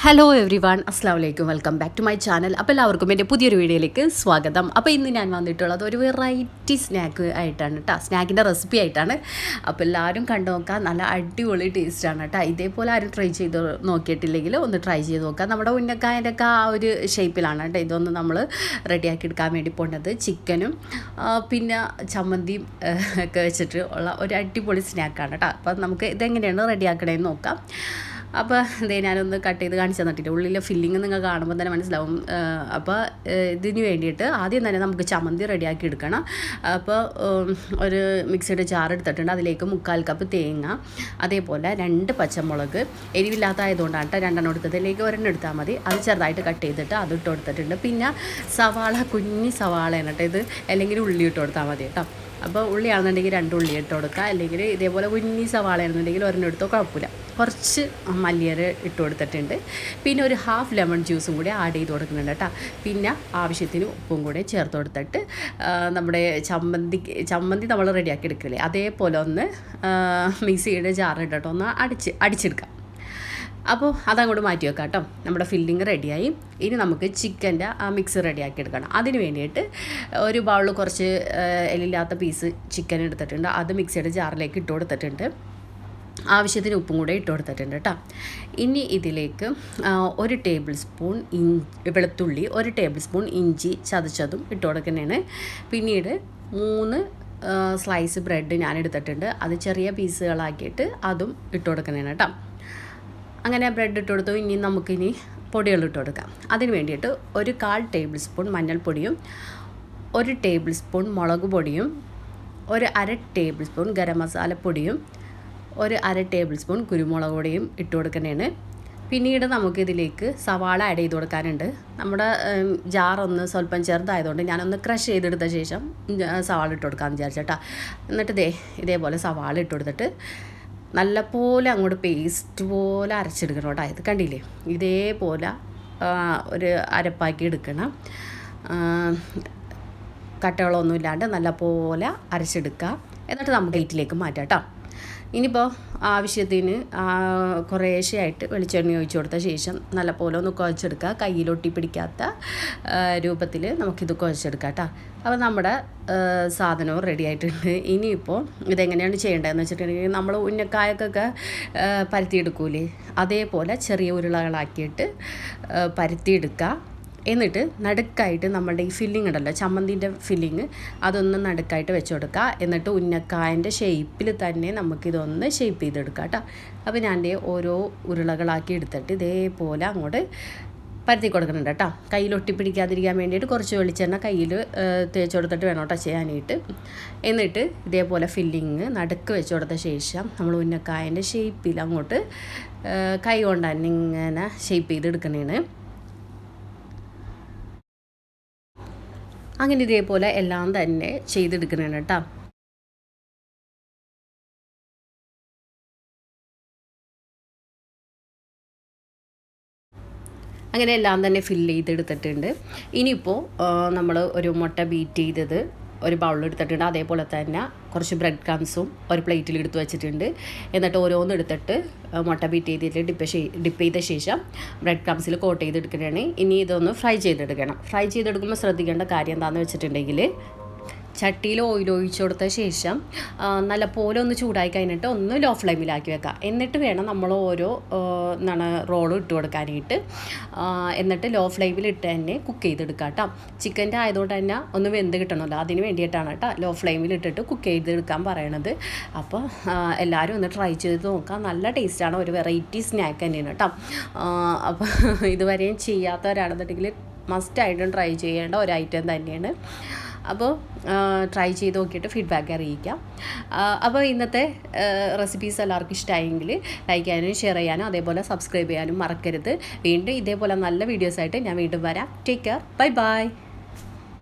Hello every one അസ്സാം വലൈക്കും welcome back to my channel അപ്പോൾ എല്ലാവർക്കും എന്റെ പുതിയൊരു വീഡിയോയിലേക്ക് സ്വാഗതം. അപ്പോൾ ഇന്ന് ഞാൻ വന്നിട്ടുള്ളത് ഒരു വെറൈറ്റി സ്നാക്ക് ആയിട്ടാണ് കേട്ടോ സ്നാക്കിന്റെ റെസിപ്പി ആയിട്ടാണ്. അപ്പോൾ എല്ലാവരും കണ്ടു നോക്കാം. നല്ല അടിപൊളി ടേസ്റ്റാണ് കേട്ടോ ഇതേപോലെ ആരും ട്രൈ ചെയ്ത് നോക്കിയിട്ടില്ലെങ്കിൽ ഒന്ന് ട്രൈ ചെയ്ത് നോക്കാം. നമ്മുടെ ഉന്നക്കായന്റെ ഒക്കെ ആ ഒരു ഷേപ്പിലാണ് കേട്ടോ ഇതൊന്ന് നമ്മൾ റെഡിയാക്കി എടുക്കാൻ വേണ്ടി പോകേണ്ടത് ചിക്കനും പിന്നെ ചമ്മന്തിയും ഒക്കെ വെച്ചിട്ട് ഉള്ള ഒരു അടിപൊളി സ്നാക്കാണ് കേട്ടോ അപ്പോൾ നമുക്ക് ഇതെങ്ങനെയാണ് റെഡിയാക്കണേന്ന് നോക്കാം. അപ്പോൾ ഇതേ ഞാനൊന്ന് കട്ട് ചെയ്ത് കാണിച്ചു തന്നിട്ടില്ല? ഉള്ളിലെ ഫില്ലിങ് നിങ്ങൾ കാണുമ്പോൾ തന്നെ മനസ്സിലാവും. അപ്പോൾ ഇതിന് വേണ്ടിയിട്ട് ആദ്യം തന്നെ നമുക്ക് ചമ്മന്തി റെഡിയാക്കി എടുക്കണം. അപ്പോൾ ഒരു മിക്സിയുടെ ജാർ എടുത്തിട്ടുണ്ട്. അതിലേക്ക് മുക്കാൽ കപ്പ് തേങ്ങ അതേപോലെ രണ്ട് പച്ചമുളക് എരിവില്ലാത്ത ആയതുകൊണ്ടാണ് കേട്ടോ രണ്ടെണ്ണം എടുത്തത്. ഒരെണ്ണം എടുത്താൽ മതി. അത് ചെറുതായിട്ട് കട്ട് ചെയ്തിട്ട് അത് ഇട്ട് കൊടുത്തിട്ടുണ്ട്. പിന്നെ സവാള കുഞ്ഞി സവാളയാണ് കേട്ടോ ഇത്. അല്ലെങ്കിൽ ഉള്ളി ഇട്ട് കൊടുത്താൽ മതി കേട്ടോ അപ്പോൾ ഉള്ളിയാണെന്നുണ്ടെങ്കിൽ രണ്ട് ഉള്ളി ഇട്ട് കൊടുക്കുക. അല്ലെങ്കിൽ ഇതേപോലെ കുഞ്ഞി സവാള ഒരെണ്ണം എടുത്തോ കുഴപ്പമില്ല. കുറച്ച് മല്ലിയര ഇട്ട് കൊടുത്തിട്ടുണ്ട്. പിന്നെ ഒരു ഹാഫ് ലെമൺ ജ്യൂസും കൂടി ആഡ് ചെയ്ത് കൊടുക്കുന്നുണ്ട് കേട്ടോ. പിന്നെ ആവശ്യത്തിന് ഉപ്പും കൂടി ചേർത്ത് കൊടുത്തിട്ട് നമ്മുടെ ചമ്മന്തി ചമ്മന്തി നമ്മൾ റെഡിയാക്കി എടുക്കില്ലേ? അതേപോലെ ഒന്ന് മിക്സിയുടെ ജാറിട്ടിട്ട് ഒന്ന് അടിച്ച് അടിച്ചെടുക്കാം. അപ്പോൾ അതങ്ങോട്ട് മാറ്റി വെക്കാം കേട്ടോ. നമ്മുടെ ഫില്ലിങ് റെഡിയായി ഇനി നമുക്ക് ചിക്കന്റെ ആ മിക്സ് റെഡിയാക്കി എടുക്കണം. അതിന് വേണ്ടിയിട്ട് ഒരു ബൗളിൽ കുറച്ച് എല്ലില്ലാത്ത പീസ് ചിക്കൻ എടുത്തിട്ടുണ്ട്. അത് മിക്സിയുടെ ജാറിലേക്ക് ഇട്ട് കൊടുത്തിട്ടുണ്ട്. ആവശ്യത്തിന് ഉപ്പും കൂടെ ഇട്ട് കൊടുത്തിട്ടുണ്ട് കേട്ടോ. ഇനി ഇതിലേക്ക് ഒരു ടേബിൾ സ്പൂൺ ഇൻ വെളുത്തുള്ളി ഒരു ടേബിൾ സ്പൂൺ ഇഞ്ചി ചതച്ചതും ഇട്ട് കൊടുക്കുന്നതാണ്. പിന്നീട് മൂന്ന് സ്ലൈസ് ബ്രെഡ് ഞാൻ എടുത്തിട്ടുണ്ട് അത് ചെറിയ പീസുകളാക്കിയിട്ട് അതും ഇട്ട് കൊടുക്കുന്നതാണ് കേട്ടോ. അങ്ങനെ ബ്രെഡ് ഇട്ട് കൊടുത്തു. ഇനി നമുക്കിനി പൊടികൾ ഇട്ട് കൊടുക്കാം. അതിന് വേണ്ടിയിട്ട് ഒരു കാൽ ടേബിൾ സ്പൂൺ മഞ്ഞൾപ്പൊടിയും ഒരു ടേബിൾ സ്പൂൺ മുളക് പൊടിയും ഒരു അര ടേബിൾ സ്പൂൺ ഗരം മസാലപ്പൊടിയും ഒരു അര ടേബിൾ സ്പൂൺ കുരുമുളക് പൊടിയും ഇട്ട് കൊടുക്കുന്നതാണ്. പിന്നീട് നമുക്കിതിലേക്ക് സവാള ആഡ് ചെയ്ത് കൊടുക്കാനുണ്ട്. നമ്മുടെ ജാറൊന്ന് സ്വല്പം ചെറുതായതുകൊണ്ട് ഞാനൊന്ന് ക്രഷ് ചെയ്തെടുത്ത ശേഷം സവാള ഇട്ട് കൊടുക്കാമെന്ന് വിചാരിച്ചേട്ടാ എന്നിട്ട് ദേ ഇതേപോലെ സവാള ഇട്ട് കൊടുത്തിട്ട് നല്ലപോലെ അങ്ങോട്ട് പേസ്റ്റ് പോലെ അരച്ചെടുക്കണം കേട്ടോ. ഇത് കണ്ടില്ലേ? ഇതേപോലെ ഒരു അരപ്പാക്കി എടുക്കണം. കട്ടകളൊന്നും ഇല്ലാണ്ട് നല്ലപോലെ അരച്ചെടുക്കുക എന്നിട്ട് നമുക്ക് ഗേറ്റിലേക്ക് മാറ്റാം കേട്ടോ. ഇനിയിപ്പോൾ ആവശ്യത്തിന് കുറേശ്ശെയായിട്ട് വെളിച്ചെണ്ണ ഒഴിച്ചു കൊടുത്ത ശേഷം നല്ലപോലെ ഒന്ന് കുഴച്ചെടുക്കുക. കയ്യിലൊട്ടി പിടിക്കാത്ത രൂപത്തിൽ നമുക്കിത് കുഴച്ചെടുക്കാം കേട്ടോ. അപ്പോൾ നമ്മുടെ സാധനവും റെഡി ആയിട്ടുണ്ട്. ഇനിയിപ്പോൾ ഇതെങ്ങനെയാണ് ചെയ്യേണ്ടതെന്ന് വെച്ചിട്ടുണ്ടെങ്കിൽ നമ്മൾ ഉന്നക്കായക്കൊക്കെ പരത്തിയെടുക്കൂലേ? അതേപോലെ ചെറിയ ഉരുളകളാക്കിയിട്ട് പരത്തിയെടുക്കുക. എന്നിട്ട് നടുക്കായിട്ട് നമ്മളുടെ ഈ ഫില്ലിംഗ് ഉണ്ടല്ലോ ചമ്മന്തിന്റെ ഫില്ലിങ് അതൊന്ന് നടുക്കായിട്ട് വെച്ച് കൊടുക്കുക എന്നിട്ട് ഉന്നക്കായന്റെ ഷേപ്പിൽ തന്നെ നമുക്കിതൊന്ന് ഷേപ്പ് ചെയ്തെടുക്കാം കേട്ടോ. അപ്പോൾ ഞാൻ ഓരോ ഉരുളകളാക്കി എടുത്തിട്ട് ഇതേപോലെ അങ്ങോട്ട് പരത്തി കൊടുക്കുന്നുണ്ട് കേട്ടോ. കയ്യിൽ ഒട്ടിപ്പിടിക്കാതിരിക്കാൻ വേണ്ടിയിട്ട് കുറച്ച് വെളിച്ചെണ്ണ കയ്യിൽ തേച്ച് കൊടുത്തിട്ട് വേണം കേട്ടോ ചെയ്യാനായിട്ട്. എന്നിട്ട് ഇതേപോലെ ഫില്ലിങ് നടുക്ക് വെച്ച് കൊടുത്ത ശേഷം നമ്മൾ ഉന്നക്കായന്റെ ഷേപ്പിൽ അങ്ങോട്ട് കൈ കൊണ്ട് തന്നെ ഇങ്ങനെ ഷേപ്പ് ചെയ്തെടുക്കണേണ്. അങ്ങനെ ഇതേപോലെ എല്ലാം തന്നെ ചെയ്തെടുക്കണം കേട്ടോ അങ്ങനെ എല്ലാം തന്നെ ഫില്ല് ചെയ്തെടുത്തിട്ടുണ്ട്. ഇനിയിപ്പോൾ നമ്മൾ ഒരു മുട്ട ബീറ്റ് ചെയ്തത് ഒരു ബൗളിൽ എടുത്തിട്ടുണ്ട്. അതേപോലെ തന്നെ കുറച്ച് ബ്രെഡ് ക്രംസും ഒരു പ്ലേറ്റിൽ എടുത്ത് വെച്ചിട്ടുണ്ട്. എന്നിട്ട് ഓരോന്ന് എടുത്തിട്ട് മുട്ട ബീറ്റ് ചെയ്തിട്ട് ഡിപ്പ് ഡിപ്പ് ചെയ്ത ശേഷം ബ്രെഡ് ക്രംസിൽ കോട്ട് ചെയ്തെടുക്കണേ ഇനി ഇതൊന്ന് ഫ്രൈ ചെയ്തെടുക്കണം. ഫ്രൈ ചെയ്തെടുക്കുമ്പോൾ ശ്രദ്ധിക്കേണ്ട കാര്യം എന്താണെന്ന് വെച്ചിട്ടുണ്ടെങ്കിൽ ചട്ടിയിൽ ഓയിൽ ഒഴിച്ചു കൊടുത്ത ശേഷം നല്ലപോലെ ഒന്ന് ചൂടായി കഴിഞ്ഞിട്ട് ഒന്ന് ലോ ഫ്ലെയിമിലാക്കി വെക്കാം. എന്നിട്ട് വേണം നമ്മൾ ഓരോ എന്താണ് റോളും ഇട്ട് കൊടുക്കാനായിട്ട്. എന്നിട്ട് ലോ ഫ്ലെയിമിൽ ഇട്ട് തന്നെ കുക്ക് ചെയ്തെടുക്കാം കേട്ടോ ചിക്കന്റെ ആയതുകൊണ്ട് തന്നെ ഒന്ന് വെന്ത് കിട്ടണമല്ലോ അതിന് വേണ്ടിയിട്ടാണ് കേട്ടോ ലോ ഫ്ലെയിമിൽ ഇട്ടിട്ട് കുക്ക് ചെയ്തെടുക്കാൻ പറയണത്. അപ്പോൾ എല്ലാവരും ഒന്ന് ട്രൈ ചെയ്ത് നോക്കാം. നല്ല ടേസ്റ്റാണ് ഒരു വെറൈറ്റി സ്നാക്ക് തന്നെയാണ് കേട്ടോ അപ്പോൾ ഇതുവരെയും ചെയ്യാത്തവരാണെന്നുണ്ടെങ്കിൽ മസ്റ്റായിട്ടും ട്രൈ ചെയ്യേണ്ട ഒരു ഐറ്റം തന്നെയാണ്. അപ്പോൾ ട്രൈ ചെയ്ത് നോക്കിയിട്ട് ഫീഡ്ബാക്ക് അറിയിക്കാം. അപ്പോൾ ഇന്നത്തെ റെസിപ്പീസ് എല്ലാവർക്കും ഇഷ്ടമായെങ്കിൽ ലൈക്ക് ചെയ്യാനും ഷെയർ ചെയ്യാനും അതേപോലെ സബ്സ്ക്രൈബ് ചെയ്യാനും മറക്കരുത്. വീണ്ടും ഇതേപോലെ നല്ല വീഡിയോസായിട്ട് ഞാൻ വീണ്ടും വരാം. Take care bye bye